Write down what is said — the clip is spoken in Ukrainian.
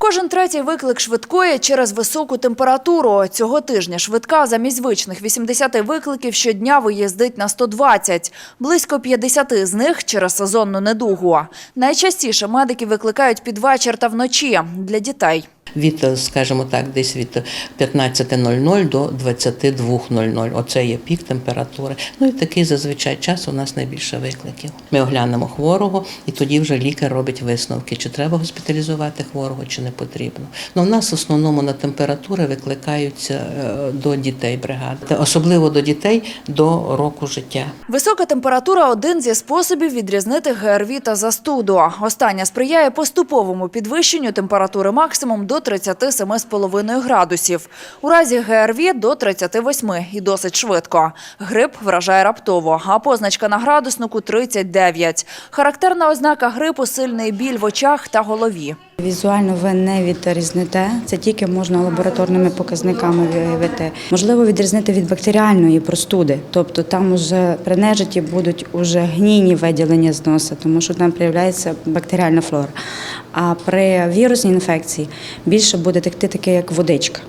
Кожен третій виклик швидкої через високу температуру. Цього тижня швидка замість звичних 80 викликів щодня виїздить на 120. Близько 50 з них через сезонну недугу. Найчастіше медики викликають під вечір та вночі для дітей. Від, скажімо так, десь від 15.00 до 22.00. Оце є пік температури. Ну і такий зазвичай час у нас найбільше викликів. Ми оглянемо хворого, і тоді вже лікар робить висновки, чи треба госпіталізувати хворого, чи не потрібно. Ну, у нас в основному на температури викликаються е, до дітей бригади, особливо до дітей до року життя. Висока температура – один зі способів відрізнити ГРВІ та застуду. Остання сприяє поступовому підвищенню температури максимум до 37,5 градусів. У разі ГРВІ – до 38 і досить швидко. Грип вражає раптово, а позначка на градуснику – 39. Характерна ознака грипу – сильний біль в очах та голові. Візуально ви не відрізнете, це тільки можна лабораторними показниками виявити. Можливо, відрізнити від бактеріальної простуди, тобто там уже при нежиті будуть уже гнійні виділення з носа, тому що там проявляється бактеріальна флора. А при вірусній інфекції більше буде текти таке, як водичка.